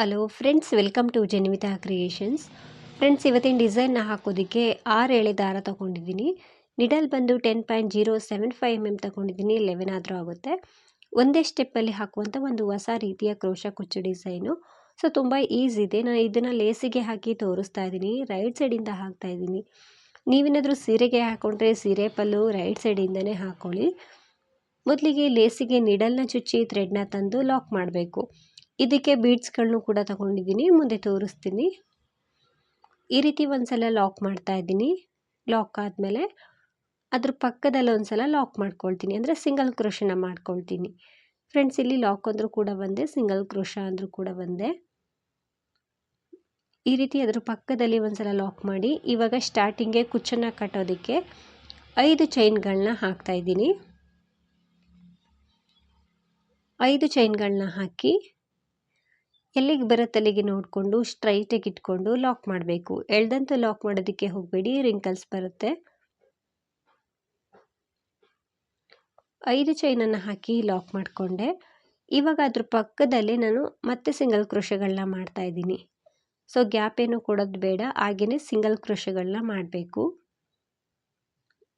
Hello friends welcome to Janvitha creations friends ಇವತ್ತಿನ ಡಿಸೈನ್ನ ಹಾಕೋದಕ್ಕೆ ಆರು ಎಳೆ ದಾರ ತೊಗೊಂಡಿದ್ದೀನಿ. ನಿಡಲ್ ಬಂದು ten point zero seven five M M ತೊಗೊಂಡಿದ್ದೀನಿ. ಲೆವೆನ್ ಆದರೂ ಆಗುತ್ತೆ. ಒಂದೇ ಸ್ಟೆಪ್ಪಲ್ಲಿ ಹಾಕುವಂಥ ಒಂದು ಹೊಸ ರೀತಿಯ ಕ್ರೋಶ ಕುಚ್ಚು ಡಿಸೈನು ಸೊ ತುಂಬ ಈಸಿ ಇದೆ. ನಾನು ಇದನ್ನು ಲೇಸಿಗೆ ಹಾಕಿ ತೋರಿಸ್ತಾ ಇದ್ದೀನಿ. ರೈಟ್ ಸೈಡಿಂದ ಹಾಕ್ತಾ ಇದ್ದೀನಿ. ನೀವೇನಾದರೂ ಸೀರೆಗೆ ಹಾಕ್ಕೊಂಡ್ರೆ ಸೀರೆ ಪಲ್ಲು ರೈಟ್ ಸೈಡಿಂದನೇ ಹಾಕ್ಕೊಳ್ಳಿ ಮೊದಲಿಗೆ ಲೇಸಿಗೆ ನಿಡಲ್ನ ಚುಚ್ಚಿ ಥ್ರೆಡ್ನ ತಂದು ಲಾಕ್ ಮಾಡಬೇಕು. ಇದಕ್ಕೆ ಬೀಡ್ಸ್ಗಳನ್ನು ಕೂಡ ತಗೊಂಡಿದ್ದೀನಿ, ಮುಂದೆ ತೋರಿಸ್ತೀನಿ. ಈ ರೀತಿ ಒಂದ್ಸಲ ಲಾಕ್ ಮಾಡ್ತಾ ಇದ್ದೀನಿ. ಲಾಕ್ ಆದಮೇಲೆ ಅದ್ರ ಪಕ್ಕದಲ್ಲಿ ಒಂದ್ಸಲ ಲಾಕ್ ಮಾಡ್ಕೊಳ್ತೀನಿ, ಅಂದರೆ ಸಿಂಗಲ್ ಕ್ರೋಶನ ಮಾಡ್ಕೊಳ್ತೀನಿ. ಫ್ರೆಂಡ್ಸ್, ಇಲ್ಲಿ ಲಾಕ್ ಅಂದರೂ ಕೂಡ ಒಂದೇ ಸಿಂಗಲ್ ಕ್ರೋಶ ಅಂದರೂ ಕೂಡ ಒಂದೇ ಈ ರೀತಿ ಅದ್ರ ಪಕ್ಕದಲ್ಲಿ ಒಂದ್ಸಲ ಲಾಕ್ ಮಾಡಿ, ಇವಾಗ ಸ್ಟಾರ್ಟಿಂಗೇ ಕುಚ್ಚನ್ನು ಕಟ್ಟೋದಕ್ಕೆ ಐದು ಚೈನ್ಗಳನ್ನ ಹಾಕ್ತಾ ಇದ್ದೀನಿ. ಐದು ಚೈನ್ಗಳನ್ನ ಹಾಕಿ ಎಲ್ಲಿಗೆ ಬರುತ್ತೆ ಅಲ್ಲಿಗೆ ನೋಡಿಕೊಂಡು ಸ್ಟ್ರೈಟಾಗಿ ಇಟ್ಕೊಂಡು ಲಾಕ್ ಮಾಡಬೇಕು. ಎಳ್ದಂತ ಲಾಕ್ ಮಾಡೋದಕ್ಕೆ ಹೋಗಬೇಡಿ ರಿಂಕಲ್ಸ್ ಬರುತ್ತೆ. ಐದು ಚೈನನ್ನು ಹಾಕಿ ಲಾಕ್ ಮಾಡಿಕೊಂಡೆ. ಇವಾಗ ಅದ್ರ ಪಕ್ಕದಲ್ಲಿ ನಾನು ಮತ್ತೆ ಸಿಂಗಲ್ ಕ್ರೋಶಗಳನ್ನ ಮಾಡ್ತಾ ಇದ್ದೀನಿ. ಸೊ ಗ್ಯಾಪ್ ಏನು ಕೊಡೋದು ಬೇಡ ಹಾಗೆಯೇ ಸಿಂಗಲ್ ಕ್ರೋಶಗಳನ್ನ ಮಾಡಬೇಕು.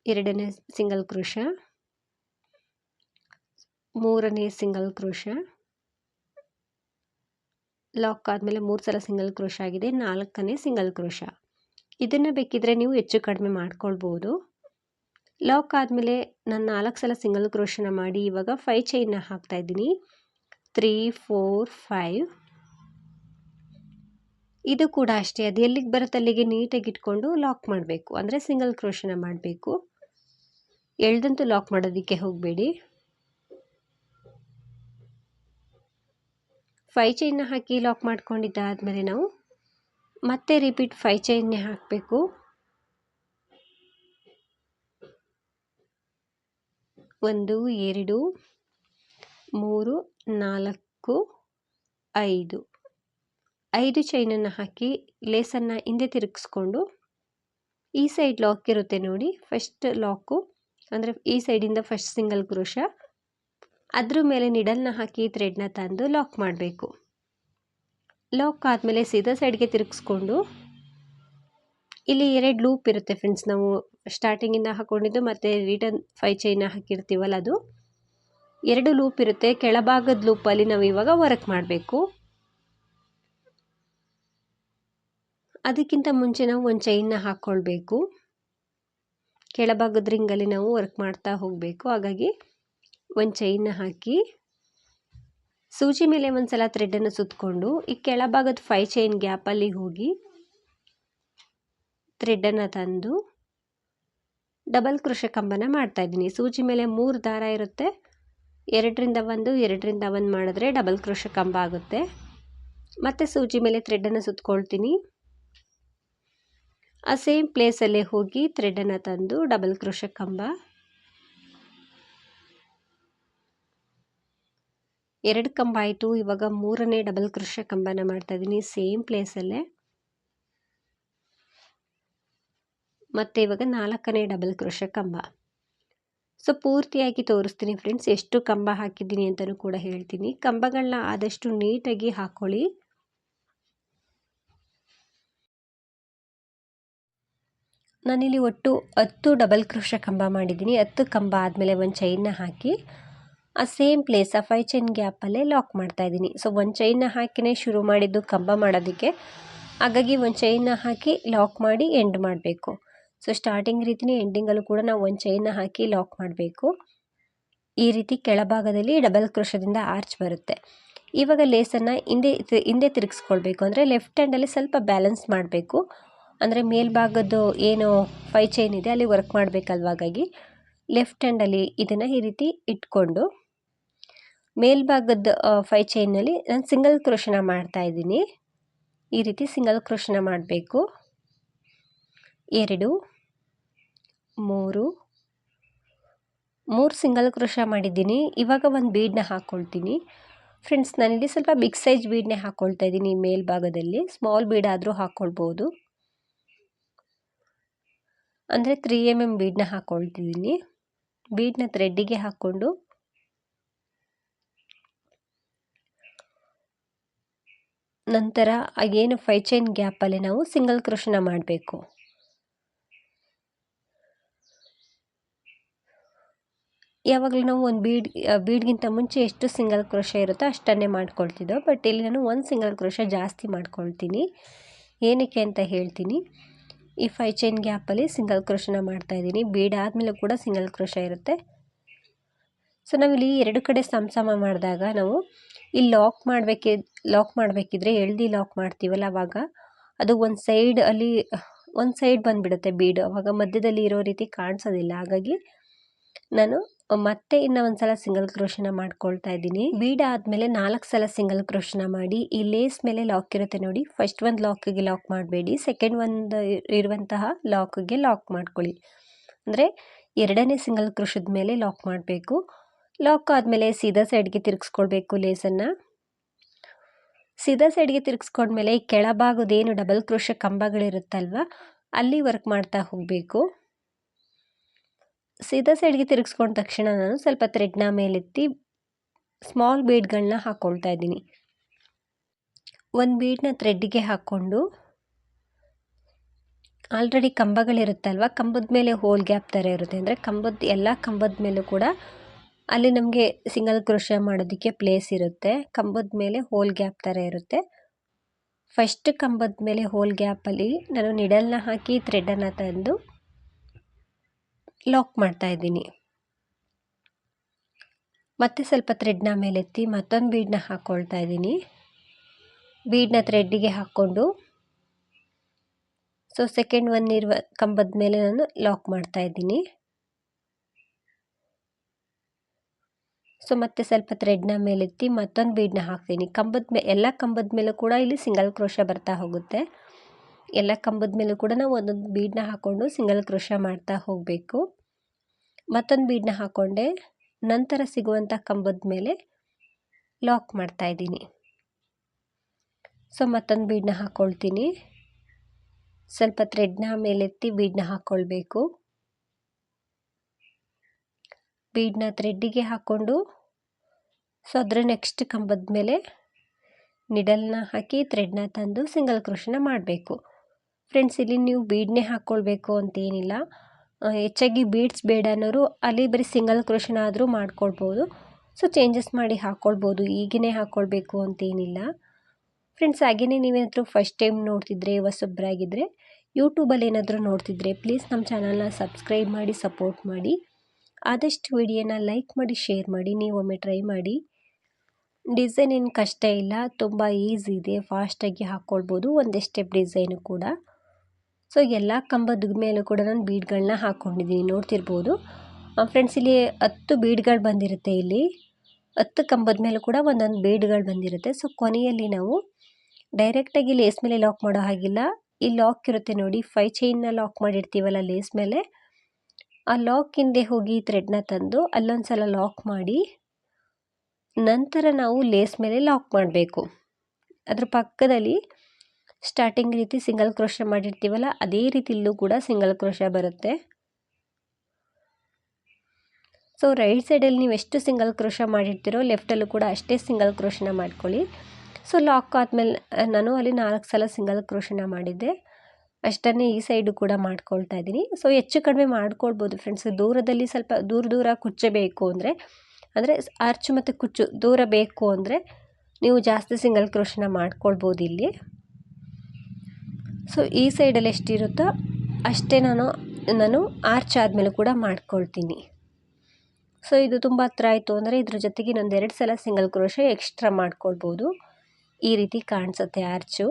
ಎರಡನೇ ಸಿಂಗಲ್ ಕ್ರೋಶ ಮೂರನೇ ಸಿಂಗಲ್ ಕ್ರೋಶ ಲಾಕ್ ಆದಮೇಲೆ ಮೂರು ಸಲ ಸಿಂಗಲ್ ಕ್ರೋಶ ಆಗಿದೆ, ನಾಲ್ಕನೇ ಸಿಂಗಲ್ ಕ್ರೋಶ. ಇದನ್ನು ಬೇಕಿದ್ರೆ ನೀವು ಹೆಚ್ಚು ಕಡಿಮೆ ಮಾಡ್ಕೊಳ್ಬೋದು. ಲಾಕ್ ಆದಮೇಲೆ ನಾನು ನಾಲ್ಕು ಸಲ ಸಿಂಗಲ್ ಕ್ರೋಶನ ಮಾಡಿ ಇವಾಗ ಫೈ ಚೈನ್ನ ಹಾಕ್ತಾ ಇದ್ದೀನಿ. ತ್ರೀ ಫೋರ್ ಫೈವ್ ಇದು ಕೂಡ ಅಷ್ಟೇ, ಅದು ಎಲ್ಲಿಗೆ ಬರುತ್ತೆ ಅಲ್ಲಿಗೆ ನೀಟಾಗಿ ಇಟ್ಕೊಂಡು ಲಾಕ್ ಮಾಡಬೇಕು. ಅಂದರೆ ಸಿಂಗಲ್ ಕ್ರೋಶನ ಮಾಡಬೇಕು. ಎಳ್ದಂತೂ ಲಾಕ್ ಮಾಡೋದಕ್ಕೆ ಹೋಗಬೇಡಿ. ಫೈ ಚೈನ್ನ ಹಾಕಿ ಲಾಕ್ ಮಾಡ್ಕೊಂಡಿದ್ದಾದಮೇಲೆ ನಾವು ಮತ್ತೆ ರಿಪೀಟ್ ಫೈ ಚೈನ್ನೇ ಹಾಕಬೇಕು. ಒಂದು, ಎರಡು, ಮೂರು, ನಾಲ್ಕು, ಐದು. ಐದು ಚೈನನ್ನು ಹಾಕಿ ಲೇಸನ್ನು ಹಿಂದೆ ತಿರುಗಿಸ್ಕೊಂಡು ಈ ಸೈಡ್ ಲಾಕ್ ಇರುತ್ತೆ ನೋಡಿ ಫಸ್ಟ್ ಲಾಕು ಅಂದರೆ ಈ ಸೈಡಿಂದ ಫಸ್ಟ್ ಸಿಂಗಲ್ ಕ್ರೋಶ ಅದ್ರ ಮೇಲೆ ನಿಡಲ್ನ ಹಾಕಿ ಥ್ರೆಡ್ನ ತಂದು ಲಾಕ್ ಮಾಡಬೇಕು. ಲಾಕ್ ಆದಮೇಲೆ ಸೀದಾ ಸೈಡ್ಗೆ ತಿರುಗಿಸ್ಕೊಂಡು ಇಲ್ಲಿ ಎರಡು ಲೂಪ್ ಇರುತ್ತೆ ಫ್ರೆಂಡ್ಸ್ ನಾವು ಸ್ಟಾರ್ಟಿಂಗಿಂದ ಹಾಕ್ಕೊಂಡಿದ್ದು ಮತ್ತು ರಿಟರ್ನ್ ಫೈ ಚೈನ ಹಾಕಿರ್ತೀವಲ್ಲ ಅದು. ಎರಡು ಲೂಪ್ ಇರುತ್ತೆ. ಕೆಳಭಾಗದ ಲೂಪಲ್ಲಿ ನಾವು ಇವಾಗ ವರ್ಕ್ ಮಾಡಬೇಕು. ಅದಕ್ಕಿಂತ ಮುಂಚೆ ನಾವು ಒಂದು ಚೈನ್ನ ಹಾಕ್ಕೊಳ್ಬೇಕು ಕೆಳಭಾಗದ ರಿಂಗಲ್ಲಿ ನಾವು ವರ್ಕ್ ಮಾಡ್ತಾ ಹೋಗಬೇಕು. ಹಾಗಾಗಿ ಒಂದು ಚೈನ್ನ ಹಾಕಿ, ಸೂಜಿ ಮೇಲೆ ಒಂದು ಸಲ ಥ್ರೆಡನ್ನು ಸುತ್ತಕೊಂಡು ಈ ಕೆಳಭಾಗದ ಫೈ ಚೈನ್ ಗ್ಯಾಪಲ್ಲಿ ಹೋಗಿ ಥ್ರೆಡನ್ನು ತಂದು ಡಬಲ್ ಕೃಷಿ ಕಂಬನ ಮಾಡ್ತಾಯಿದ್ದೀನಿ ಸೂಜಿ ಮೇಲೆ ಮೂರು ದಾರ ಇರುತ್ತೆ. ಎರಡರಿಂದ ಒಂದು ಎರಡರಿಂದ ಒಂದು ಮಾಡಿದ್ರೆ ಡಬಲ್ ಕೃಷಿ ಕಂಬ ಆಗುತ್ತೆ. ಮತ್ತು ಸೂಜಿ ಮೇಲೆ ಥ್ರೆಡ್ಡನ್ನು ಸುತ್ಕೊಳ್ತೀನಿ. ಆ ಸೇಮ್ ಪ್ಲೇಸಲ್ಲೇ ಹೋಗಿ ಥ್ರೆಡ್ಡನ್ನು ತಂದು ಡಬಲ್ ಕೃಷಿ ಕಂಬ ಎರಡು ಕಂಬ ಆಯಿತು. ಇವಾಗ ಮೂರನೇ ಡಬಲ್ ಕೃಷ ಕಂಬನ ಮಾಡ್ತಾ ಇದ್ದೀನಿ ಸೇಮ್ ಪ್ಲೇಸಲ್ಲೇ ಮತ್ತು ಇವಾಗ ನಾಲ್ಕನೇ ಡಬಲ್ ಕೃಷ ಕಂಬ. ಸೊ ಪೂರ್ತಿಯಾಗಿ ತೋರಿಸ್ತೀನಿ ಫ್ರೆಂಡ್ಸ್ ಎಷ್ಟು ಕಂಬ ಹಾಕಿದ್ದೀನಿ ಅಂತಲೂ ಕೂಡ ಹೇಳ್ತೀನಿ. ಕಂಬಗಳನ್ನ ಆದಷ್ಟು ನೀಟಾಗಿ ಹಾಕ್ಕೊಳ್ಳಿ ನಾನಿಲ್ಲಿ ಒಟ್ಟು ಹತ್ತು ಡಬಲ್ ಕೃಷ ಕಂಬ ಮಾಡಿದ್ದೀನಿ. ಹತ್ತು ಕಂಬ ಆದಮೇಲೆ ಒಂದು ಚೈನ್ನ ಹಾಕಿ. ಆ ಸೇಮ್ ಪ್ಲೇಸ್ ಆ ಫೈ ಚೈನ್ ಗ್ಯಾಪಲ್ಲೇ ಲಾಕ್ ಮಾಡ್ತಾ ಇದ್ದೀನಿ. ಸೊ ಒಂದು ಚೈನ್ನ ಹಾಕಿನೇ ಶುರು ಮಾಡಿದ್ದು ಕಂಬ ಮಾಡೋದಕ್ಕೆ. ಹಾಗಾಗಿ ಒಂದು ಚೈನ್ನ ಹಾಕಿ ಲಾಕ್ ಮಾಡಿ ಎಂಡ್ ಮಾಡಬೇಕು. ಸೊ ಸ್ಟಾರ್ಟಿಂಗ್ ರೀತಿನೇ ಎಂಡಿಂಗಲ್ಲೂ ಕೂಡ ನಾವು ಒಂದು ಚೈನ್ನ ಹಾಕಿ ಲಾಕ್ ಮಾಡಬೇಕು. ಈ ರೀತಿ ಕೆಳಭಾಗದಲ್ಲಿ ಡಬಲ್ ಕ್ರೋಶದಿಂದ ಆರ್ಚ್ ಬರುತ್ತೆ. ಇವಾಗ ಲೇಸನ್ನು ಹಿಂದೆ ಹಿಂದೆ ತಿರುಗಿಸ್ಕೊಳ್ಬೇಕು. ಅಂದರೆ ಲೆಫ್ಟ್ ಹ್ಯಾಂಡಲ್ಲಿ ಸ್ವಲ್ಪ ಬ್ಯಾಲೆನ್ಸ್ ಮಾಡಬೇಕು. ಅಂದರೆ ಮೇಲ್ಭಾಗದ್ದು ಏನು ಫೈ ಚೈನ್ ಇದೆ, ಅಲ್ಲಿ ವರ್ಕ್ ಮಾಡಬೇಕಲ್ವಾಗಾಗಿ. ಲೆಫ್ಟ್ ಹ್ಯಾಂಡಲ್ಲಿ ಇದನ್ನು ಈ ರೀತಿ ಇಟ್ಕೊಂಡು ಮೇಲ್ಭಾಗದ ಫೈ ಚೈನಲ್ಲಿ ನಾನು ಸಿಂಗಲ್ ಕ್ರೋಶನ ಮಾಡ್ತಾ ಇದ್ದೀನಿ. ಈ ರೀತಿ ಸಿಂಗಲ್ ಕ್ರೋಶನ ಮಾಡಬೇಕು. ಎರಡು, ಮೂರು ಮೂರು ಸಿಂಗಲ್ ಕ್ರೋಶ ಮಾಡಿದ್ದೀನಿ. ಇವಾಗ ಒಂದು ಬೀಡನ್ನ ಹಾಕ್ಕೊಳ್ತೀನಿ ಫ್ರೆಂಡ್ಸ್ ನಾನಿಲ್ಲಿ ಸ್ವಲ್ಪ ಬಿಗ್ ಸೈಜ್ ಬೀಡನ್ನೇ ಹಾಕ್ಕೊಳ್ತಾ ಇದ್ದೀನಿ ಮೇಲ್ಭಾಗದಲ್ಲಿ. ಸ್ಮಾಲ್ ಬೀಡ್ ಆದರೂ ಹಾಕ್ಕೊಳ್ಬೋದು ಅಂದರೆ ತ್ರೀ ಎಂ ಎಂ ಬೀಡನ್ನ ಹಾಕ್ಕೊಳ್ತಿದ್ದೀನಿ ಬೀಡನ್ನ ಥ್ರೆಡ್ಡಿಗೆ ಹಾಕ್ಕೊಂಡು ನಂತರ ಏನು ಫೈ ಚೈನ್ ಗ್ಯಾಪಲ್ಲಿ ನಾವು ಸಿಂಗಲ್ ಕ್ರೋಶನ ಮಾಡಬೇಕು. ಯಾವಾಗಲೂ ನಾವು ಒಂದು ಬೀಡ್ ಬೀಡ್ಗಿಂತ ಮುಂಚೆ ಎಷ್ಟು ಸಿಂಗಲ್ ಕ್ರೋಶ ಇರುತ್ತೋ ಅಷ್ಟನ್ನೇ ಮಾಡ್ಕೊಳ್ತಿದ್ದೋ ಬಟ್ ಇಲ್ಲಿ ನಾನು ಒಂದು ಸಿಂಗಲ್ ಕ್ರೋಶ ಜಾಸ್ತಿ ಮಾಡ್ಕೊಳ್ತೀನಿ. ಏನಕ್ಕೆ ಅಂತ ಹೇಳ್ತೀನಿ, ಈ ಫೈ ಚೈನ್ ಗ್ಯಾಪಲ್ಲಿ ಸಿಂಗಲ್ ಕ್ರೋಶನ ಮಾಡ್ತಾಯಿದ್ದೀನಿ ಬೀಡ್ ಆದಮೇಲೆ ಕೂಡ ಸಿಂಗಲ್ ಕ್ರೋಶ ಇರುತ್ತೆ. ಸೊ ನಾವಿಲ್ಲಿ ಎರಡು ಕಡೆ ಸಮಸಮ ಸಮ ಮಾಡಿದಾಗ ನಾವು ಇಲ್ಲಿ ಲಾಕ್ ಮಾಡಬೇಕಿ ಲಾಕ್ ಮಾಡಬೇಕಿದ್ರೆ ಎಳ್ದು ಲಾಕ್ ಮಾಡ್ತೀವಲ್ಲ ಅವಾಗ? ಅದು ಒಂದು ಸೈಡ್ ಅಲ್ಲಿ, ಒಂದು ಸೈಡ್ ಬಂದುಬಿಡುತ್ತೆ ಬೀಡ್ ಅವಾಗ ಮಧ್ಯದಲ್ಲಿ ಇರೋ ರೀತಿ ಕಾಣಿಸೋದಿಲ್ಲ. ಹಾಗಾಗಿ ನಾನು ಮತ್ತೆ ಇನ್ನು ಒಂದು ಸಲ ಸಿಂಗಲ್ ಕ್ರೋಷನ ಮಾಡ್ಕೊಳ್ತಾ ಇದ್ದೀನಿ. ಬೀಡ್ ಆದಮೇಲೆ ನಾಲ್ಕು ಸಲ ಸಿಂಗಲ್ ಕ್ರೋಷನ ಮಾಡಿ, ಈ ಲೇಸ್ ಮೇಲೆ ಲಾಕ್ ಇರುತ್ತೆ ನೋಡಿ. ಫಸ್ಟ್ ಒಂದು ಲಾಕಿಗೆ ಲಾಕ್ ಮಾಡಬೇಡಿ. ಸೆಕೆಂಡ್ ಒಂದು ಇರುವಂತಹ ಲಾಕಿಗೆ ಲಾಕ್ ಮಾಡ್ಕೊಳ್ಳಿ. ಅಂದರೆ ಎರಡನೇ ಸಿಂಗಲ್ ಕ್ರೋಶದ ಮೇಲೆ ಲಾಕ್ ಮಾಡಬೇಕು. ಲಾಕ್ ಆದಮೇಲೆ ಸೀದಾ ಸೈಡ್ಗೆ ತಿರುಗಿಸ್ಕೊಳ್ಬೇಕು ಲೇಸನ್ನು ಸೀದಾ ಸೈಡ್ಗೆ ತಿರುಗಿಸ್ಕೊಂಡ್ಮೇಲೆ ಈ ಕೆಳಭಾಗದೇನು ಡಬಲ್ ಕ್ರೋಶ ಕಂಬಗಳಿರುತ್ತಲ್ವ, ಅಲ್ಲಿ ವರ್ಕ್ ಮಾಡ್ತಾ ಹೋಗಬೇಕು. ಸೀದಾ ಸೈಡ್ಗೆ ತಿರುಗಿಸ್ಕೊಂಡ ತಕ್ಷಣ ನಾನು ಸ್ವಲ್ಪ ಥ್ರೆಡ್ನ ಮೇಲೆತ್ತಿ ಸ್ಮಾಲ್ ಬೀಡ್ಗಳನ್ನ ಹಾಕ್ಕೊಳ್ತಾ ಇದ್ದೀನಿ. ಒಂದು ಬೀಡನ್ನ ಥ್ರೆಡ್ಗೆ ಹಾಕ್ಕೊಂಡು ಆಲ್ರೆಡಿ ಕಂಬಗಳಿರುತ್ತಲ್ವ, ಕಂಬದ ಮೇಲೆ ಹೋಲ್ ಗ್ಯಾಪ್ ಥರ ಇರುತ್ತೆ. ಅಂದರೆ ಕಂಬದ, ಎಲ್ಲ ಕಂಬದ ಮೇಲೂ ಕೂಡ ಅಲ್ಲಿ ನಮಗೆ ಸಿಂಗಲ್ ಕ್ರೋಶ ಮಾಡೋದಕ್ಕೆ ಪ್ಲೇಸ್ ಇರುತ್ತೆ. ಕಂಬದ ಮೇಲೆ ಹೋಲ್ ಗ್ಯಾಪ್ ಥರ ಇರುತ್ತೆ. ಫಸ್ಟ್ ಕಂಬದ ಮೇಲೆ ಹೋಲ್ ಗ್ಯಾಪಲ್ಲಿ ನಾನು ನಿಡಲ್ನ ಹಾಕಿ ಥ್ರೆಡನ್ನು ತಂದು ಲಾಕ್ ಮಾಡ್ತಾ ಇದ್ದೀನಿ. ಮತ್ತೆ ಸ್ವಲ್ಪ ಥ್ರೆಡ್ನ ಮೇಲೆತ್ತಿ ಮತ್ತೊಂದು ಬೀಡನ್ನ ಹಾಕ್ಕೊಳ್ತಾ ಇದ್ದೀನಿ. ಬೀಡನ್ನ ಥ್ರೆಡ್ಡಿಗೆ ಹಾಕ್ಕೊಂಡು ಸೊ ಸೆಕೆಂಡ್ ಒನ್ ಇರುವ ಕಂಬದ ಮೇಲೆ ನಾನು ಲಾಕ್ ಮಾಡ್ತಾ ಇದ್ದೀನಿ. ಸೊ ಮತ್ತೆ ಸ್ವಲ್ಪ ಥ್ರೆಡ್ನ ಮೇಲೆತ್ತಿ ಮತ್ತೊಂದು ಬೀಡ್ನ ಹಾಕ್ತೀನಿ. ಕಂಬದ ಮೇ, ಎಲ್ಲ ಕಂಬದ ಮೇಲೂ ಕೂಡ ಇಲ್ಲಿ ಸಿಂಗಲ್ ಕ್ರೋಶ ಬರ್ತಾ ಹೋಗುತ್ತೆ. ಎಲ್ಲ ಕಂಬದ ಮೇಲೂ ಕೂಡ ನಾವು ಒಂದೊಂದು ಬೀಡ್ನ ಹಾಕ್ಕೊಂಡು ಸಿಂಗಲ್ ಕ್ರೋಶ ಮಾಡ್ತಾ ಹೋಗಬೇಕು. ಮತ್ತೊಂದು ಬೀಡ್ನ ಹಾಕ್ಕೊಂಡೆ ನಂತರ ಸಿಗುವಂಥ ಕಂಬದ ಮೇಲೆ ಲಾಕ್ ಮಾಡ್ತಾ ಇದ್ದೀನಿ. ಸೊ ಮತ್ತೊಂದು ಬೀಡ್ನ ಹಾಕ್ಕೊಳ್ತೀನಿ ಸ್ವಲ್ಪ ಥ್ರೆಡ್ನ ಮೇಲೆತ್ತಿ ಬೀಡ್ನ ಹಾಕ್ಕೊಳ್ಬೇಕು ಬೀಡನ್ನ ಥ್ರೆಡ್ಡಿಗೆ ಹಾಕ್ಕೊಂಡು ಸೊ ಅದರ ನೆಕ್ಸ್ಟ್ ಕಂಬದ ಮೇಲೆ ನಿಡಲ್ನ ಹಾಕಿ ಥ್ರೆಡ್ನ ತಂದು ಸಿಂಗಲ್ ಕ್ರೋಶನ ಮಾಡಬೇಕು. ಫ್ರೆಂಡ್ಸ್, ಇಲ್ಲಿ ನೀವು ಬೀಡ್ನೇ ಹಾಕ್ಕೊಳ್ಬೇಕು ಅಂತೇನಿಲ್ಲ ಹೆಚ್ಚಾಗಿ ಬೀಡ್ಸ್ ಬೇಡ ಅನ್ನೋರು ಅಲ್ಲಿ ಬರೀ ಸಿಂಗಲ್ ಕ್ರೋಶನ ಆದರೂ ಮಾಡ್ಕೊಳ್ಬೋದು. ಸೊ, ಚೇಂಜಸ್ ಮಾಡಿ ಹಾಕ್ಕೊಳ್ಬೋದು. ಈಗಿನೇ ಹಾಕ್ಕೊಳ್ಬೇಕು ಅಂತೇನಿಲ್ಲ ಫ್ರೆಂಡ್ಸ್ ಹಾಗೆಯೇ ನೀವೇನಾದರೂ ಫಸ್ಟ್ ಟೈಮ್ ನೋಡ್ತಿದ್ರೆ ಹೊಸೊಬ್ಬರಾಗಿದ್ದರೆ ಯೂಟ್ಯೂಬಲ್ಲಿ ಏನಾದರೂ ನೋಡ್ತಿದ್ರೆ, ಪ್ಲೀಸ್ ನಮ್ಮ ಚಾನಲ್ನ ಸಬ್ಸ್ಕ್ರೈಬ್ ಮಾಡಿ, ಸಪೋರ್ಟ್ ಮಾಡಿ. ಆದಷ್ಟು ವಿಡಿಯೋನ ಲೈಕ್ ಮಾಡಿ, ಶೇರ್ ಮಾಡಿ, ನೀವು ಒಮ್ಮೆ ಟ್ರೈ ಮಾಡಿ. ಡಿಸೈನ್ ಏನು ಕಷ್ಟ ಇಲ್ಲ, ತುಂಬ ಈಸಿ ಇದೆ ಫಾಸ್ಟಾಗಿ ಹಾಕ್ಕೊಳ್ಬೋದು ಒಂದೇ ಸ್ಟೆಪ್ ಡಿಸೈನು ಕೂಡ. ಸೊ ಎಲ್ಲ ಕಂಬದ ಮೇಲೂ ಕೂಡ ನಾನು ಬೀಡ್ಗಳನ್ನ ಹಾಕ್ಕೊಂಡಿದ್ದೀನಿ ನೋಡ್ತಿರ್ಬೋದು. ಫ್ರೆಂಡ್ಸ್ ಇಲ್ಲಿ ಹತ್ತು ಬೀಡ್ಗಳು ಬಂದಿರುತ್ತೆ ಇಲ್ಲಿ. ಹತ್ತು ಕಂಬದ ಮೇಲೂ ಕೂಡ ಒಂದೊಂದು ಬೀಡ್ಗಳು ಬಂದಿರುತ್ತೆ. ಸೊ ಕೊನೆಯಲ್ಲಿ ನಾವು ಡೈರೆಕ್ಟಾಗಿ ಲೇಸ್ ಮೇಲೆ ಲಾಕ್ ಮಾಡೋ ಹಾಗಿಲ್ಲ. ಈ ಲಾಕ್ ಇರುತ್ತೆ ನೋಡಿ ಫೈ ಚೈನ್ನ ಲಾಕ್ ಮಾಡಿರ್ತೀವಲ್ಲ ಲೇಸ್ ಮೇಲೆ. ಆ ಲಾಕ್ ಹಿಂದೆ ಹೋಗಿ ಥ್ರೆಡ್ನ ತಂದು ಅಲ್ಲೊಂದು ಸಲ ಲಾಕ್ ಮಾಡಿ, ನಂತರ ನಾವು ಲೇಸ್ ಮೇಲೆ ಲಾಕ್ ಮಾಡಬೇಕು. ಅದರ ಪಕ್ಕದಲ್ಲಿ ಸ್ಟಾರ್ಟಿಂಗ್ ರೀತಿ ಸಿಂಗಲ್ ಕ್ರೋಶ ಮಾಡಿರ್ತೀವಲ್ಲ, ಅದೇ ರೀತಿ ಇಲ್ಲೂ ಕೂಡ ಸಿಂಗಲ್ ಕ್ರೋಶ ಬರುತ್ತೆ. ಸೊ ರೈಟ್ ಸೈಡಲ್ಲಿ ನೀವು ಎಷ್ಟು ಸಿಂಗಲ್ ಕ್ರೋಶ ಮಾಡಿರ್ತೀರೋ ಲೆಫ್ಟಲ್ಲೂ ಕೂಡ ಅಷ್ಟೇ ಸಿಂಗಲ್ ಕ್ರೋಶನ ಮಾಡ್ಕೊಳ್ಳಿ. ಸೊ ಲಾಕ್ ಆದಮೇಲೆ, ನಾನು ಅಲ್ಲಿ ನಾಲ್ಕು ಸಲ ಸಿಂಗಲ್ ಕ್ರೋಶನ ಮಾಡಿದ್ದೆ. ಅಷ್ಟನ್ನೇ ಈ ಸೈಡು ಕೂಡ ಮಾಡ್ಕೊಳ್ತಾ ಇದ್ದೀನಿ. ಸೊ ಹೆಚ್ಚು ಕಡಿಮೆ ಮಾಡ್ಕೊಳ್ಬೋದು ಫ್ರೆಂಡ್ಸ್ ದೂರದಲ್ಲಿ ಸ್ವಲ್ಪ ದೂರ ದೂರ ಕುಚ್ಚಬೇಕು ಅಂದರೆ ಅಂದರೆ ಅರ್ಚು ಮತ್ತು ಕುಚ್ಚು ದೂರ ಬೇಕು ಅಂದರೆ ನೀವು ಜಾಸ್ತಿ ಸಿಂಗಲ್ ಕ್ರೋಶನ ಮಾಡ್ಕೊಳ್ಬೋದು ಇಲ್ಲಿ. ಸೊ ಈ ಸೈಡಲ್ಲಿ ಎಷ್ಟಿರುತ್ತೋ ಅಷ್ಟೇ ನಾನು ನಾನು ಆರ್ಚ್ ಆದಮೇಲೆ ಕೂಡ ಮಾಡ್ಕೊಳ್ತೀನಿ. ಸೊ ಇದು ತುಂಬ ಹತ್ರ ಆಯಿತು ಅಂದರೆ ಇದ್ರ ಜೊತೆಗೆ ಇನ್ನೊಂದು ಎರಡು ಸಲ ಸಿಂಗಲ್ ಕ್ರೋಶ ಎಕ್ಸ್ಟ್ರಾ ಮಾಡ್ಕೊಳ್ಬೋದು. ಈ ರೀತಿ ಕಾಣಿಸುತ್ತೆ ಆರ್ಚು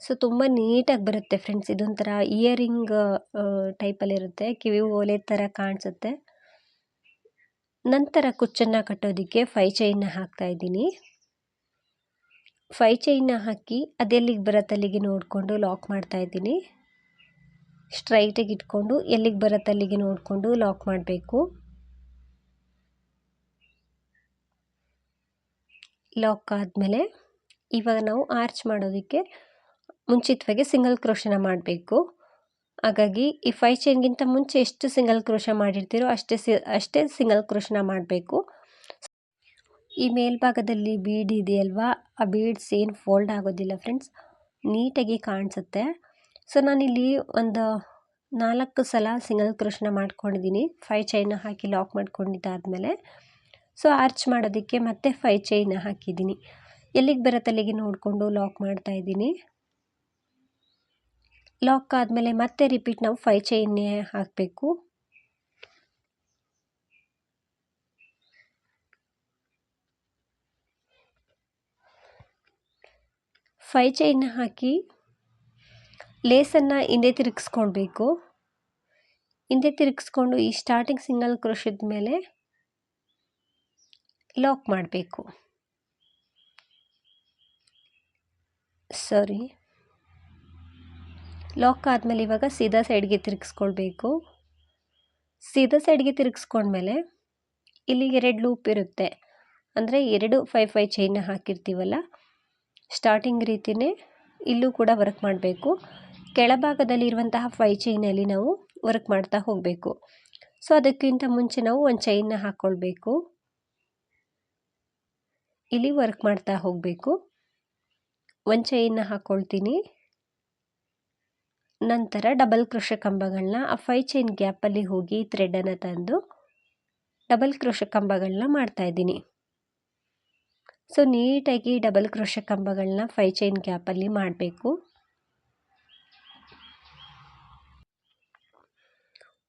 ಸೊ, ತುಂಬ ನೀಟಾಗಿ ಬರುತ್ತೆ ಫ್ರೆಂಡ್ಸ್. ಇದೊಂಥರ ಇಯರಿಂಗ್ ಟೈಪಲ್ಲಿರುತ್ತೆ. ಕಿವಿ ಓಲೆ ಥರ ಕಾಣಿಸುತ್ತೆ. ನಂತರ ಕುಚ್ಚನ್ನು ಕಟ್ಟೋದಕ್ಕೆ ಫೈ ಚೈನ್ನ ಹಾಕ್ತಾ ಇದ್ದೀನಿ. ಫೈ ಚೈನ್ನ ಹಾಕಿ ಅದೆಲ್ಲಿಗೆ ಬರತ್ತೆ ಅಲ್ಲಿಗೆ ನೋಡಿಕೊಂಡು ಲಾಕ್ ಮಾಡ್ತಾ ಇದ್ದೀನಿ. ಸ್ಟ್ರೈಟಾಗಿ ಇಟ್ಕೊಂಡು ಎಲ್ಲಿಗೆ ಬರತ್ತೆ ಅಲ್ಲಿಗೆ ನೋಡಿಕೊಂಡು ಲಾಕ್ ಮಾಡಬೇಕು. ಲಾಕ್ ಆದಮೇಲೆ ಇವಾಗ ನಾವು ಆರ್ಚ್ ಮಾಡೋದಕ್ಕೆ ಮುಂಚಿತವಾಗಿ ಸಿಂಗಲ್ ಕ್ರೋಶನ ಮಾಡಬೇಕು. ಹಾಗಾಗಿ ಈ ಫೈ ಚೈನ್ಗಿಂತ ಮುಂಚೆ ಎಷ್ಟು ಸಿಂಗಲ್ ಕ್ರೋಶ ಮಾಡಿರ್ತೀರೋ ಅಷ್ಟೇ ಸಿ, ಅಷ್ಟೇ ಸಿಂಗಲ್ ಕ್ರೋಶನ ಮಾಡಬೇಕು. ಈ ಮೇಲ್ಭಾಗದಲ್ಲಿ ಬೀಡ್ ಇದೆಯಲ್ವಾ? ಆ ಬೀಡ್ಸ್ ಏನು ಫೋಲ್ಡ್ ಆಗೋದಿಲ್ಲ ಫ್ರೆಂಡ್ಸ್ ನೀಟಾಗಿ ಕಾಣಿಸುತ್ತೆ. ಸೊ ನಾನಿಲ್ಲಿ ಒಂದು ನಾಲ್ಕು ಸಲ ಸಿಂಗಲ್ ಕ್ರೋಶನ ಮಾಡ್ಕೊಂಡಿದ್ದೀನಿ. ಫೈ ಚೈನ ಹಾಕಿ ಲಾಕ್ ಮಾಡ್ಕೊಂಡಿದ್ದಾದಮೇಲೆ. ಸೊ ಆರ್ಚ್ ಮಾಡೋದಕ್ಕೆ ಮತ್ತೆ ಫೈ ಚೈನ ಹಾಕಿದ್ದೀನಿ. ಎಲ್ಲಿಗೆ ಬರೋ ತಲೆಗೆ ನೋಡಿಕೊಂಡು ಲಾಕ್ ಮಾಡ್ತಾ ಇದ್ದೀನಿ. ಲಾಕ್ ಆದಮೇಲೆ ಮತ್ತೆ ರಿಪೀಟ್ ನಾವು ಫೈ ಚೈನ್ನೇ ಹಾಕಬೇಕು. ಫೈ ಚೈನ್ ಹಾಕಿ ಲೇಸನ್ನು ಹಿಂದೆ ತಿರುಗಿಸ್ಕೊಳ್ಬೇಕು. ಹಿಂದೆ ತಿರುಗಿಸ್ಕೊಂಡು ಈ ಸ್ಟಾರ್ಟಿಂಗ್ ಸಿಂಗಲ್ ಕ್ರೋಶದ ಮೇಲೆ ಲಾಕ್ ಮಾಡಬೇಕು. ಸಾರಿ ಲಾಕ್ ಆದಮೇಲೆ ಇವಾಗ ಸೀದಾ ಸೈಡ್ಗೆ ತಿರುಗಿಸ್ಕೊಳ್ಬೇಕು. ಸೀದಾ ಸೈಡ್ಗೆ ತಿರುಗಿಸ್ಕೊಂಡ್ಮೇಲೆ ಇಲ್ಲಿ ಎರಡು ಲೂಪ್ ಇರುತ್ತೆ. ಅಂದರೆ ಎರಡು ಫೈ ಫೈ ಚೈನ್ನ ಹಾಕಿರ್ತೀವಲ್ಲ ಸ್ಟಾರ್ಟಿಂಗ್ ರೀತಿಯೇ ಇಲ್ಲೂ ಕೂಡ ವರ್ಕ್ ಮಾಡಬೇಕು. ಕೆಳಭಾಗದಲ್ಲಿರುವಂತಹ ಫೈ ಚೈನಲ್ಲಿ ನಾವು ವರ್ಕ್ ಮಾಡ್ತಾ ಹೋಗಬೇಕು. ಸೊ ಅದಕ್ಕಿಂತ ಮುಂಚೆ ನಾವು ಒಂದು ಚೈನ್ನ ಹಾಕ್ಕೊಳ್ಬೇಕು ಇಲ್ಲಿ ವರ್ಕ್ ಮಾಡ್ತಾ ಹೋಗಬೇಕು. ಒಂದು ಚೈನ್ನ ಹಾಕ್ಕೊಳ್ತೀನಿ ನಂತರ ಡಬಲ್ ಕ್ರೋಶ ಕಂಬಗಳನ್ನ ಆ ಫೈ ಚೈನ್ ಗ್ಯಾಪಲ್ಲಿ ಹೋಗಿ ಥ್ರೆಡನ್ನು ತಂದು ಡಬಲ್ ಕ್ರೋಶ ಕಂಬಗಳನ್ನ ಮಾಡ್ತಾಯಿದ್ದೀನಿ ಸೊ ನೀಟಾಗಿ ಡಬಲ್ ಕ್ರೋಶ ಕಂಬಗಳನ್ನ ಫೈ ಚೈನ್ ಗ್ಯಾಪಲ್ಲಿ ಮಾಡಬೇಕು.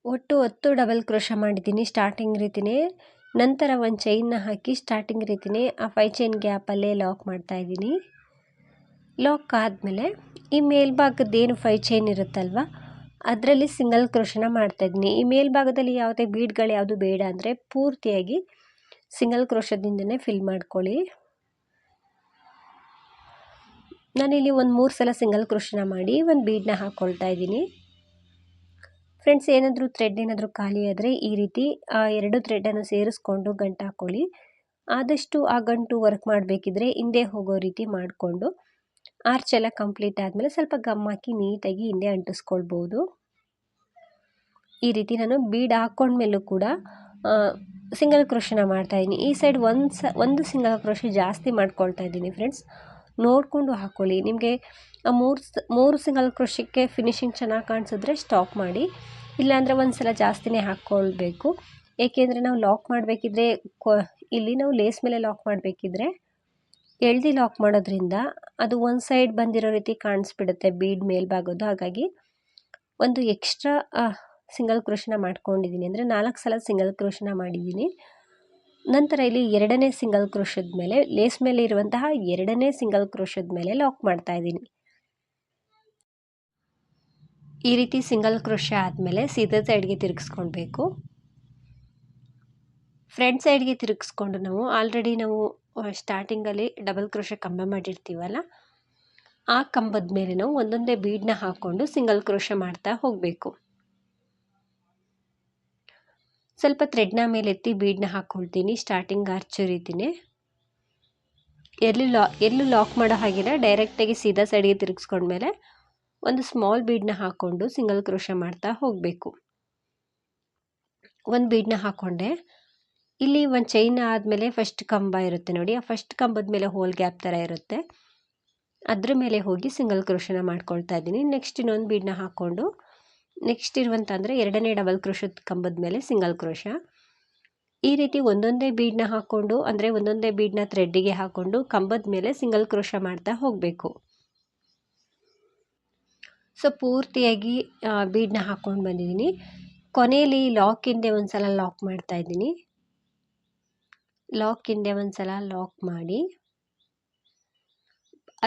ಒಟ್ಟು ಹತ್ತು ಡಬಲ್ ಕ್ರೋಶ ಮಾಡಿದ್ದೀನಿ ಸ್ಟಾರ್ಟಿಂಗ್ ರೀತಿಯೇ ನಂತರ ಒಂದು ಚೈನ್ನ ಹಾಕಿ ಸ್ಟಾರ್ಟಿಂಗ್ ರೀತಿಯೇ ಆ ಫೈ ಚೈನ್ ಗ್ಯಾಪಲ್ಲೇ ಲಾಕ್ ಮಾಡ್ತಾಯಿದ್ದೀನಿ ಲಾಕ್ ಆದಮೇಲೆ ಈ ಮೇಲ್ಭಾಗದ್ದೇನು ಫೈ ಚೈನ್ ಇರುತ್ತಲ್ವ? ಅದರಲ್ಲಿ ಸಿಂಗಲ್ ಕ್ರೋಷನ ಮಾಡ್ತಾಯಿದ್ದೀನಿ ಈ ಮೇಲ್ಭಾಗದಲ್ಲಿ ಯಾವುದೇ ಬೀಡ್ಗಳು ಯಾವುದು ಬೇಡ ಅಂದರೆ ಪೂರ್ತಿಯಾಗಿ ಸಿಂಗಲ್ ಕ್ರೋಷದಿಂದನೇ ಫಿಲ್ ಮಾಡ್ಕೊಳ್ಳಿ. ನಾನಿಲ್ಲಿ ಒಂದು ಮೂರು ಸಲ ಸಿಂಗಲ್ ಕ್ರೋಷನ ಮಾಡಿ ಒಂದು ಬೀಡನ್ನ ಹಾಕ್ಕೊಳ್ತಾ ಇದ್ದೀನಿ. ಫ್ರೆಂಡ್ಸ್ ಏನಾದರೂ ಥ್ರೆಡ್ ಏನಾದರೂ ಖಾಲಿ ಆದರೆ ಈ ರೀತಿ, ಆ ಎರಡು ಥ್ರೆಡನ್ನು ಸೇರಿಸ್ಕೊಂಡು ಗಂಟು ಹಾಕ್ಕೊಳ್ಳಿ ಆದಷ್ಟು ಆ ಗಂಟು ವರ್ಕ್ ಮಾಡಬೇಕಿದ್ರೆ ಹಿಂದೆ ಹೋಗೋ ರೀತಿ ಮಾಡಿಕೊಂಡು ಆರ್ಚ್ ಎಲ್ಲ ಕಂಪ್ಲೀಟ್ ಆದಮೇಲೆ ಸ್ವಲ್ಪ ಗಮ್ ಹಾಕಿ ನೀಟಾಗಿ ಹಿಂದೆ ಅಂಟಿಸ್ಕೊಳ್ಬೋದು. ಈ ರೀತಿ ನಾನು ಬೀಡ್ ಹಾಕ್ಕೊಂಡ್ಮೇಲೂ ಕೂಡ ಸಿಂಗಲ್ ಕ್ರೋಶನ ಮಾಡ್ತಾಯಿದ್ದೀನಿ ಈ ಸೈಡ್ ಒಂದು ಸ, ಒಂದು ಸಿಂಗಲ್ ಕ್ರೋಶಿ ಜಾಸ್ತಿ ಮಾಡ್ಕೊಳ್ತಾ ಇದ್ದೀನಿ ಫ್ರೆಂಡ್ಸ್ ನೋಡಿಕೊಂಡು ಹಾಕ್ಕೊಳ್ಳಿ ನಿಮಗೆ ಮೂರು ಮೂರು ಸಿಂಗಲ್ ಕ್ರೋಶಕ್ಕೆ ಫಿನಿಶಿಂಗ್ ಚೆನ್ನಾಗಿ ಕಾಣಿಸಿದ್ರೆ ಸ್ಟಾಪ್ ಮಾಡಿ. ಇಲ್ಲಾಂದರೆ ಒಂದು ಸಲ ಜಾಸ್ತಿನೇ ಹಾಕ್ಕೊಳ್ಬೇಕು ಏಕೆಂದರೆ ನಾವು ಲಾಕ್ ಮಾಡಬೇಕಿದ್ರೆ ಇಲ್ಲಿ ನಾವು ಲೇಸ್ ಮೇಲೆ ಲಾಕ್ ಮಾಡಬೇಕಿದ್ರೆ ಎಳ್ದು ಲಾಕ್ ಮಾಡೋದ್ರಿಂದ ಅದು ಒಂದು ಸೈಡ್ ಬಂದಿರೋ ರೀತಿ ಕಾಣಿಸ್ಬಿಡುತ್ತೆ ಬೀಡ್ ಮೇಲ್ಭಾಗದ್ದು. ಹಾಗಾಗಿ ಒಂದು ಎಕ್ಸ್ಟ್ರಾ ಸಿಂಗಲ್ ಕ್ರೋಶನ ಮಾಡ್ಕೊಂಡಿದ್ದೀನಿ. ಅಂದರೆ ನಾಲ್ಕು ಸಲ ಸಿಂಗಲ್ ಕ್ರೋಶನ ಮಾಡಿದ್ದೀನಿ. ನಂತರ ಇಲ್ಲಿ ಎರಡನೇ ಸಿಂಗಲ್ ಕ್ರೋಶದ ಮೇಲೆ ಲೇಸ್ ಮೇಲೆ ಇರುವಂತಹ ಎರಡನೇ ಸಿಂಗಲ್ ಕ್ರೋಷದ ಮೇಲೆ ಲಾಕ್ ಮಾಡ್ತಾ ಇದ್ದೀನಿ. ಈ ರೀತಿ ಸಿಂಗಲ್ ಕ್ರೋಶ ಆದಮೇಲೆ ಸೀದಾ ಸೈಡ್ಗೆ ತಿರುಗಿಸ್ಕೊಳ್ಬೇಕು. ಫ್ರಂಟ್ ಸೈಡ್ಗೆ ತಿರುಗಿಸ್ಕೊಂಡು ನಾವು ಆಲ್ರೆಡಿ ನಾವು ಸ್ಟಾರ್ಟಿಂಗಲ್ಲಿ ಡಬಲ್ ಕ್ರೋಶ ಕಂಬ ಮಾಡಿರ್ತೀವಲ್ಲ, ಆ ಕಂಬದ ಮೇಲೆ ನಾವು ಒಂದೊಂದೇ ಬೀಡನ್ನ ಹಾಕ್ಕೊಂಡು ಸಿಂಗಲ್ ಕ್ರೋಶ ಮಾಡ್ತಾ ಹೋಗಬೇಕು. ಸ್ವಲ್ಪ ಥ್ರೆಡ್ನ ಮೇಲೆ ಎತ್ತಿ ಬೀಡನ್ನ ಹಾಕ್ಕೊಳ್ತೀನಿ ಸ್ಟಾರ್ಟಿಂಗ್ ಆರ್ಚ್ ರೀತಿನೇ ಎಲ್ಲಿ ಲಾ, ಎಲ್ಲೂ ಲಾಕ್ ಮಾಡೋ ಹಾಗಿಲ್ಲ ಡೈರೆಕ್ಟಾಗಿ ಸೀದಾ ಸೈಡಿಗೆ ತಿರುಗಿಸ್ಕೊಂಡ್ಮೇಲೆ ಒಂದು ಸ್ಮಾಲ್ ಬೀಡನ್ನ ಹಾಕ್ಕೊಂಡು ಸಿಂಗಲ್ ಕ್ರೋಶ ಮಾಡ್ತಾ ಹೋಗಬೇಕು. ಒಂದು ಬೀಡನ್ನ ಹಾಕ್ಕೊಂಡೆ ಇಲ್ಲಿ ಒಂದು ಚೈನ್ ಆದಮೇಲೆ ಫಸ್ಟ್ ಕಂಬ ಇರುತ್ತೆ ನೋಡಿ. ಆ ಫಸ್ಟ್ ಕಂಬದ ಮೇಲೆ ಹೋಲ್ ಗ್ಯಾಪ್ ಥರ ಇರುತ್ತೆ. ಅದ್ರ ಮೇಲೆ ಹೋಗಿ ಸಿಂಗಲ್ ಕ್ರೋಶನ ಮಾಡ್ಕೊಳ್ತಾ ಇದ್ದೀನಿ. ನೆಕ್ಸ್ಟ್ ಇನ್ನೊಂದು ಬೀಡನ್ನ ಹಾಕ್ಕೊಂಡು ನೆಕ್ಸ್ಟ್ ಇರುವಂತ ಅಂದರೆ ಎರಡನೇ ಡಬಲ್ ಕ್ರೋಶದ ಕಂಬದ ಮೇಲೆ ಸಿಂಗಲ್ ಕ್ರೋಶ ಈ ರೀತಿ ಒಂದೊಂದೇ ಬೀಡನ್ನ ಹಾಕ್ಕೊಂಡು, ಅಂದರೆ ಒಂದೊಂದೇ ಬೀಡನ್ನ ಥ್ರೆಡ್ಡಿಗೆ ಹಾಕ್ಕೊಂಡು ಕಂಬದ ಮೇಲೆ ಸಿಂಗಲ್ ಕ್ರೋಶ ಮಾಡ್ತಾ ಹೋಗಬೇಕು. ಸೊ ಪೂರ್ತಿಯಾಗಿ ಬೀಡನ್ನ ಹಾಕ್ಕೊಂಡು ಬಂದಿದ್ದೀನಿ. ಕೊನೆಯಲ್ಲಿ ಲಾಕ್ ಹಿಂದೆ ಒಂದು ಸಲ ಲಾಕ್ ಮಾಡ್ತಾ ಇದ್ದೀನಿ. ಲಾಕ್ ಹಿಂದೆ ಒಂದು ಸಲ ಲಾಕ್ ಮಾಡಿ,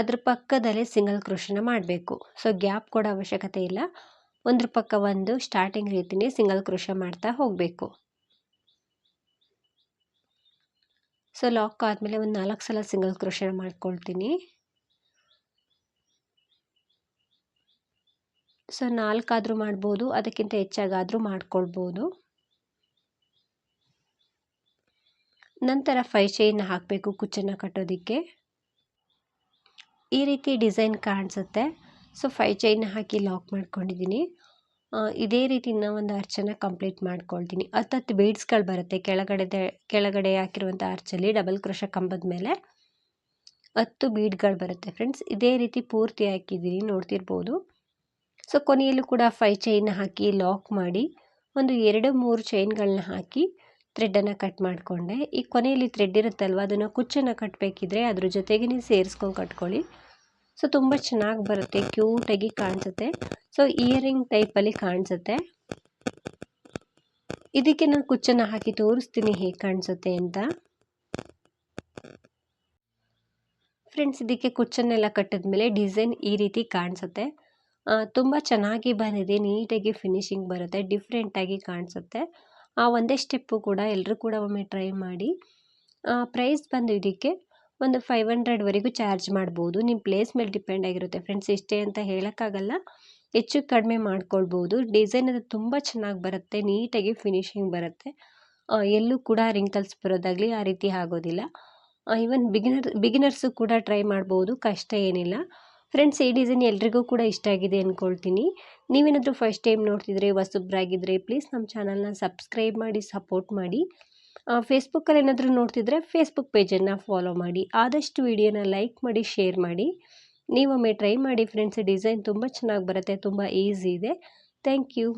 ಅದ್ರ ಪಕ್ಕದಲ್ಲೇ ಸಿಂಗಲ್ ಕ್ರೋಷನ ಮಾಡಬೇಕು. ಸೊ ಗ್ಯಾಪ್ ಕೊಡೋ ಅವಶ್ಯಕತೆ ಇಲ್ಲ. ಒಂದ್ರ ಪಕ್ಕ ಒಂದು ಸ್ಟಾರ್ಟಿಂಗ್ ರೀತಿನೇ ಸಿಂಗಲ್ ಕ್ರೋಶ ಮಾಡ್ತಾ ಹೋಗಬೇಕು. ಸೊ ಲಾಕ್ ಆದಮೇಲೆ ಒಂದು ನಾಲ್ಕು ಸಲ ಸಿಂಗಲ್ ಕ್ರೋಶನ ಮಾಡ್ಕೊಳ್ತೀನಿ. ಸೊ ನಾಲ್ಕಾದರೂ ಮಾಡ್ಬೋದು, ಅದಕ್ಕಿಂತ ಹೆಚ್ಚಾಗಾದರೂ ಮಾಡ್ಕೊಳ್ಬೋದು. ನಂತರ ಫೈ ಚೈನ್ ಹಾಕಬೇಕು, ಕುಚ್ಚನ್ನು ಕಟ್ಟೋದಕ್ಕೆ. ಈ ರೀತಿ ಡಿಸೈನ್ ಕಾಣಿಸುತ್ತೆ. ಸೊ ಫೈ ಚೈನ್ ಹಾಕಿ ಲಾಕ್ ಮಾಡ್ಕೊಂಡಿದ್ದೀನಿ ಇದೇ ರೀತಿ ಇನ್ನೂ ಒಂದು ಅರ್ಚನ್ನ ಕಂಪ್ಲೀಟ್ ಮಾಡ್ಕೊಳ್ತೀನಿ. ಹತ್ತತ್ತು ಬೀಡ್ಸ್ಗಳು ಬರುತ್ತೆ. ಕೆಳಗಡೆ ಕೆಳಗಡೆ ಹಾಕಿರುವಂಥ ಅರ್ಚಲ್ಲಿ ಡಬಲ್ ಕ್ರೋಶ ಕಂಬದ ಮೇಲೆ ಹತ್ತು ಬೀಡ್ಗಳು ಬರುತ್ತೆ ಫ್ರೆಂಡ್ಸ್ ಇದೇ ರೀತಿ ಪೂರ್ತಿ ಹಾಕಿದ್ದೀನಿ ನೋಡ್ತಿರ್ಬೋದು. ಸೊ ಕೊನೆಯಲ್ಲೂ ಕೂಡ ಫೈ ಚೈನ್ ಹಾಕಿ ಲಾಕ್ ಮಾಡಿ ಒಂದು ಎರಡು ಮೂರು ಚೈನ್ಗಳನ್ನ ಹಾಕಿ ಥ್ರೆಡ್ಡನ್ನು ಕಟ್ ಮಾಡಿಕೊಂಡೆ. ಈ ಕೊನೆಯಲ್ಲಿ ಥ್ರೆಡ್ ಇರುತ್ತಲ್ವ, ಅದನ್ನು ಕುಚ್ಚನ್ನು ಕಟ್ಟಬೇಕಿದ್ರೆ ಅದ್ರ ಜೊತೆಗೇ ಸೇರಿಸ್ಕೊಂಡು ಕಟ್ಕೊಳ್ಳಿ. ಸೊ, ತುಂಬ ಚೆನ್ನಾಗಿ ಬರುತ್ತೆ, ಕ್ಯೂಟಾಗಿ ಕಾಣಿಸುತ್ತೆ. ಸೊ, ಇಯರಿಂಗ್ ಟೈಪಲ್ಲಿ ಕಾಣಿಸುತ್ತೆ. ಇದಕ್ಕೆ ನಾನು ಕುಚ್ಚನ್ನು ಹಾಕಿ ತೋರಿಸ್ತೀನಿ ಹೇಗೆ ಕಾಣಿಸುತ್ತೆ ಅಂತ. ಫ್ರೆಂಡ್ಸ್, ಇದಕ್ಕೆ ಕುಚ್ಚನ್ನೆಲ್ಲ ಕಟ್ಟಿದ್ಮೇಲೆ ಡಿಸೈನ್ ಈ ರೀತಿ ಕಾಣಿಸುತ್ತೆ. ತುಂಬ ಚೆನ್ನಾಗಿ ಬಂದಿದೆ, ನೀಟಾಗಿ ಫಿನಿಶಿಂಗ್ ಬರುತ್ತೆ, ಡಿಫ್ರೆಂಟಾಗಿ ಕಾಣಿಸುತ್ತೆ. ಆ ಒಂದೇ ಸ್ಟೆಪ್ಪು ಕೂಡ ಎಲ್ಲರೂ ಕೂಡ ಒಮ್ಮೆ ಟ್ರೈ ಮಾಡಿ ಪ್ರೈಸ್ ಬಂದು ಇದಕ್ಕೆ ಒಂದು ಫೈವ್ ಹಂಡ್ರೆಡ್ವರೆಗೂ ಚಾರ್ಜ್ ಮಾಡ್ಬೋದು. ನಿಮ್ಮ ಪ್ಲೇಸ್ ಮೇಲೆ ಡಿಪೆಂಡ್ ಆಗಿರುತ್ತೆ. ಫ್ರೆಂಡ್ಸ್ ಇಷ್ಟೇ ಅಂತ ಹೇಳೋಕ್ಕಾಗಲ್ಲ. ಹೆಚ್ಚು ಕಡಿಮೆ ಮಾಡ್ಕೊಳ್ಬೋದು. ಡಿಸೈನ್ ಅದು ತುಂಬ ಚೆನ್ನಾಗಿ ಬರುತ್ತೆ. ನೀಟಾಗಿ ಫಿನಿಶಿಂಗ್ ಬರುತ್ತೆ. ಎಲ್ಲೂ ಕೂಡ ರಿಂಕಲ್ಸ್ ಬರೋದಾಗಲಿ ಆ ರೀತಿ ಆಗೋದಿಲ್ಲ. ಈವನ್ ಬಿಗಿನರ್ ಬಿಗಿನರ್ಸು ಕೂಡ ಟ್ರೈ ಮಾಡ್ಬೋದು. ಕಷ್ಟ ಏನಿಲ್ಲ. ಫ್ರೆಂಡ್ಸ್ ಈ ಡಿಸೈನ್ ಎಲ್ರಿಗೂ ಕೂಡ ಇಷ್ಟ ಆಗಿದೆ ಅಂದ್ಕೊಳ್ತೀನಿ ನೀವೇನಾದರೂ ಫಸ್ಟ್ ಟೈಮ್ ನೋಡ್ತಿದ್ರೆ ಹೊಸಬ್ರಾಗಿದ್ದರೆ ಪ್ಲೀಸ್ ನಮ್ಮ ಚಾನಲ್ನ ಸಬ್ಸ್ಕ್ರೈಬ್ ಮಾಡಿ ಸಪೋರ್ಟ್ ಮಾಡಿ. ಫೇಸ್ಬುಕ್ಕಲ್ಲಿ ಏನಾದರೂ ನೋಡ್ತಿದ್ರೆ ಫೇಸ್ಬುಕ್ ಪೇಜನ್ನು ಫಾಲೋ ಮಾಡಿ. ಆದಷ್ಟು ವಿಡಿಯೋನ ಲೈಕ್ ಮಾಡಿ ಶೇರ್ ಮಾಡಿ. ನೀವೊಮ್ಮೆ ಟ್ರೈ ಮಾಡಿ ಫ್ರೆಂಡ್ಸ್ ಡಿಸೈನ್ ತುಂಬ ಚೆನ್ನಾಗಿ ಬರುತ್ತೆ, ತುಂಬ ಈಸಿ ಇದೆ. Thank you